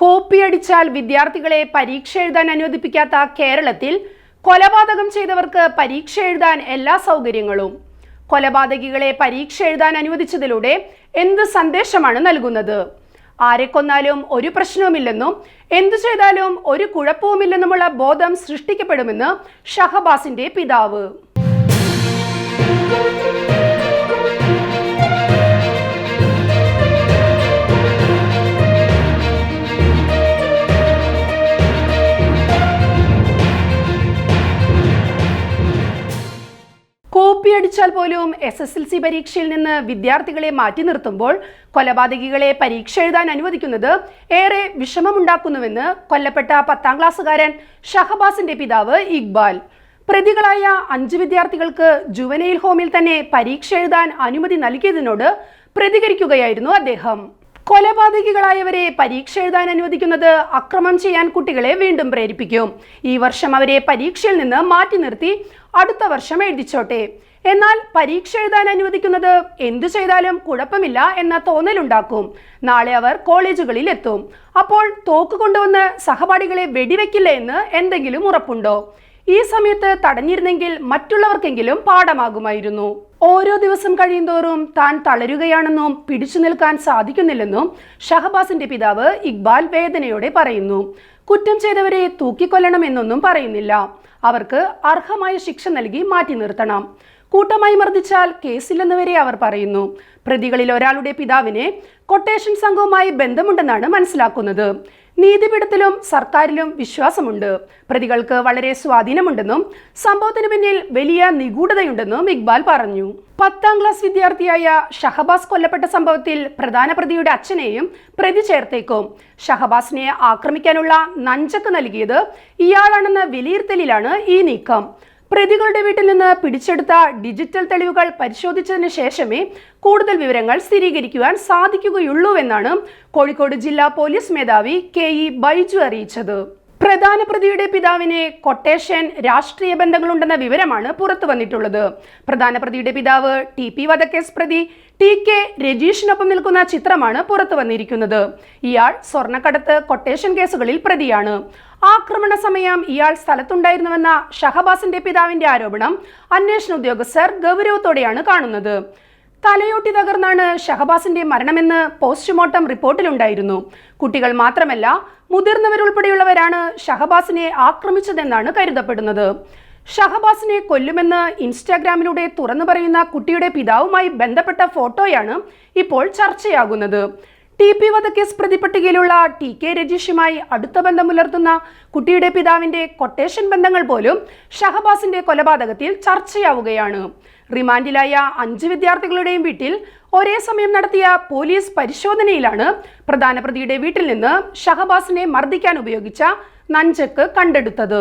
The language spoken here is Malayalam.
കോപ്പിയടിച്ചാൽ വിദ്യാർത്ഥികളെ പരീക്ഷ എഴുതാൻ അനുവദിപ്പിക്കാത്ത കേരളത്തിൽ കൊലപാതകം ചെയ്തവർക്ക് പരീക്ഷ എഴുതാൻ എല്ലാ സൗകര്യങ്ങളും. കൊലപാതകികളെ പരീക്ഷ എഴുതാൻ അനുവദിച്ചതിലൂടെ എന്ത് സന്ദേശമാണ് നൽകുന്നത്? ആരെ കൊന്നാലും ഒരു പ്രശ്നവുമില്ലെന്നും എന്തു ചെയ്താലും ഒരു കുഴപ്പവുമില്ലെന്നുമുള്ള ബോധം സൃഷ്ടിക്കപ്പെടുമെന്ന് ഷഹബാസിന്റെ പിതാവ്. കോപ്പിയടിച്ചാൽ പോലും എസ് എസ് എൽ സി പരീക്ഷയിൽ നിന്ന് വിദ്യാർത്ഥികളെ മാറ്റി നിർത്തുമ്പോൾ കൊലപാതകികളെ പരീക്ഷ എഴുതാൻ അനുവദിക്കുന്നത് ഏറെ വിഷമമുണ്ടാക്കുന്നുവെന്ന് കൊല്ലപ്പെട്ട പത്താം ക്ലാസ്സുകാരൻ ഷഹബാസിന്റെ പിതാവ് ഇക്ബാൽ. പ്രതികളായ അഞ്ച് വിദ്യാർത്ഥികൾക്ക് ജുവനൈൽ ഹോമിൽ തന്നെ പരീക്ഷ എഴുതാൻ അനുമതി നൽകിയതിനോട് പ്രതികരിക്കുകയായിരുന്നു അദ്ദേഹം. കൊലപാതകികളായവരെ പരീക്ഷ എഴുതാൻ അനുവദിക്കുന്നത് അക്രമം ചെയ്യാൻ കുട്ടികളെ വീണ്ടും പ്രേരിപ്പിക്കും. ഈ വർഷം അവരെ പരീക്ഷയിൽ നിന്ന് മാറ്റി നിർത്തി അടുത്ത വർഷം എഴുതിച്ചോട്ടെ. എന്നാൽ പരീക്ഷ എഴുതാൻ അനുവദിക്കുന്നത് എന്തു ചെയ്താലും കുഴപ്പമില്ല എന്ന തോന്നലുണ്ടാക്കും. നാളെ അവർ കോളേജുകളിൽ എത്തും. അപ്പോൾ തോക്ക് കൊണ്ടുവന്ന് സഹപാഠികളെ വെടിവെക്കില്ല എന്ന് എന്തെങ്കിലും ഉറപ്പുണ്ടോ? ഈ സമയത്ത് തടഞ്ഞിരുന്നെങ്കിൽ മറ്റുള്ളവർക്കെങ്കിലും പാഠമാകുമായിരുന്നു. ഓരോ ദിവസം കഴിയുന്തോറും താൻ തളരുകയാണെന്നും പിടിച്ചു നിൽക്കാൻ സാധിക്കുന്നില്ലെന്നും ഷഹബാസിന്റെ പിതാവ് ഇക്ബാൽ വേദനയോടെ പറയുന്നു. കുറ്റം ചെയ്തവരെ തൂക്കിക്കൊല്ലണമെന്നൊന്നും പറയുന്നില്ല. അവർക്ക് അർഹമായ ശിക്ഷ നൽകി മാറ്റി നിർത്തണം. കൂട്ടമായി മർദ്ദിച്ചാൽ കേസില്ലെന്ന് വരെ അവർ പറയുന്നു. പ്രതികളിൽ ഒരാളുടെ പിതാവിനെ കൊട്ടേഷൻ സംഘവുമായി ബന്ധമുണ്ടെന്നാണ് മനസ്സിലാക്കുന്നത്. നീതിപീഠത്തിലും സർക്കാരിലും വിശ്വാസമുണ്ട്. പ്രതികൾക്ക് വളരെ സ്വാധീനമുണ്ടെന്നും സംഭവത്തിന് പിന്നിൽ വലിയ നിഗൂഢതയുണ്ടെന്നും ഇക്ബാൽ പറഞ്ഞു. പത്താം ക്ലാസ് വിദ്യാർത്ഥിയായ ഷഹബാസ് കൊല്ലപ്പെട്ട സംഭവത്തിൽ പ്രധാന പ്രതിയുടെ അച്ഛനെയും പ്രതി ചേർത്തേക്കും. ഷഹബാസിനെ ആക്രമിക്കാനുള്ള നഞ്ചക്ക് നൽകിയത് ഇയാളാണെന്ന വിലയിരുത്തലിലാണ് ഈ നീക്കം. പ്രതികളുടെ വീട്ടിൽ നിന്ന് പിടിച്ചെടുത്ത ഡിജിറ്റൽ തെളിവുകൾ പരിശോധിച്ചതിന് ശേഷമേ കൂടുതൽ വിവരങ്ങൾ സ്ഥിരീകരിക്കുവാൻ സാധിക്കുകയുള്ളൂവെന്നാണ് കോഴിക്കോട് ജില്ലാ പോലീസ് മേധാവി കെ ഇ ബൈജു അറിയിച്ചത്. പ്രധാന പ്രതിയുടെ പിതാവിനെ കൊട്ടേഷൻ രാഷ്ട്രീയ ബന്ധങ്ങളുണ്ടെന്ന വിവരമാണ് പുറത്തു വന്നിട്ടുള്ളത്. പ്രധാന പ്രതിയുടെ പിതാവ് ടി പി വധക്കേസ് പ്രതി ടി കെ രജീഷിനൊപ്പം നിൽക്കുന്ന ചിത്രമാണ് പുറത്തു വന്നിരിക്കുന്നത്. ഇയാൾ സ്വർണക്കടത്ത് കൊട്ടേഷൻ കേസുകളിൽ പ്രതിയാണ്. ആക്രമണ സമയം ഇയാൾ സ്ഥലത്തുണ്ടായിരുന്നുവെന്ന ഷഹബാസിന്റെ പിതാവിന്റെ ആരോപണം അന്വേഷണ ഉദ്യോഗസ്ഥർ ഗൗരവത്തോടെയാണ് കാണുന്നത്. തലയോട്ടി തകർന്നാണ് ഷഹബാസിന്റെ മരണമെന്ന് പോസ്റ്റ്മോർട്ടം റിപ്പോർട്ടിലുണ്ടായിരുന്നു. കുട്ടികൾ മാത്രമല്ല മുതിർന്നവരുൾപ്പെടെയുള്ളവരാണ് ഷഹബാസിനെ ആക്രമിച്ചതെന്നാണ് കരുതപ്പെടുന്നത്. ഷഹബാസിനെ കൊല്ലുമെന്ന് ഇൻസ്റ്റാഗ്രാമിലൂടെ തുറന്നു പറയുന്ന കുട്ടിയുടെ പിതാവുമായി ബന്ധപ്പെട്ട ഫോട്ടോയാണ് ഇപ്പോൾ ചർച്ചയാകുന്നത്. ടി പി വധക്കേസ് പ്രതിപട്ടികയിലുള്ള ടി കെ രജീഷുമായി അടുത്ത ബന്ധം പുലർത്തുന്ന കുട്ടിയുടെ പിതാവിന്റെ കൊട്ടേഷൻ ബന്ധങ്ങൾ പോലും ഷഹബാസിന്റെ കൊലപാതകത്തിൽ ചർച്ചയാവുകയാണ്. റിമാൻഡിലായ അഞ്ച് വിദ്യാർത്ഥികളുടെയും വീട്ടിൽ ഒരേ സമയം നടത്തിയ പോലീസ് പരിശോധനയിലാണ് പ്രധാന പ്രതിയുടെ വീട്ടിൽ നിന്ന് ഷഹബാസിനെ മർദ്ദിക്കാൻ ഉപയോഗിച്ച നഞ്ചക്ക് കണ്ടെടുത്തത്.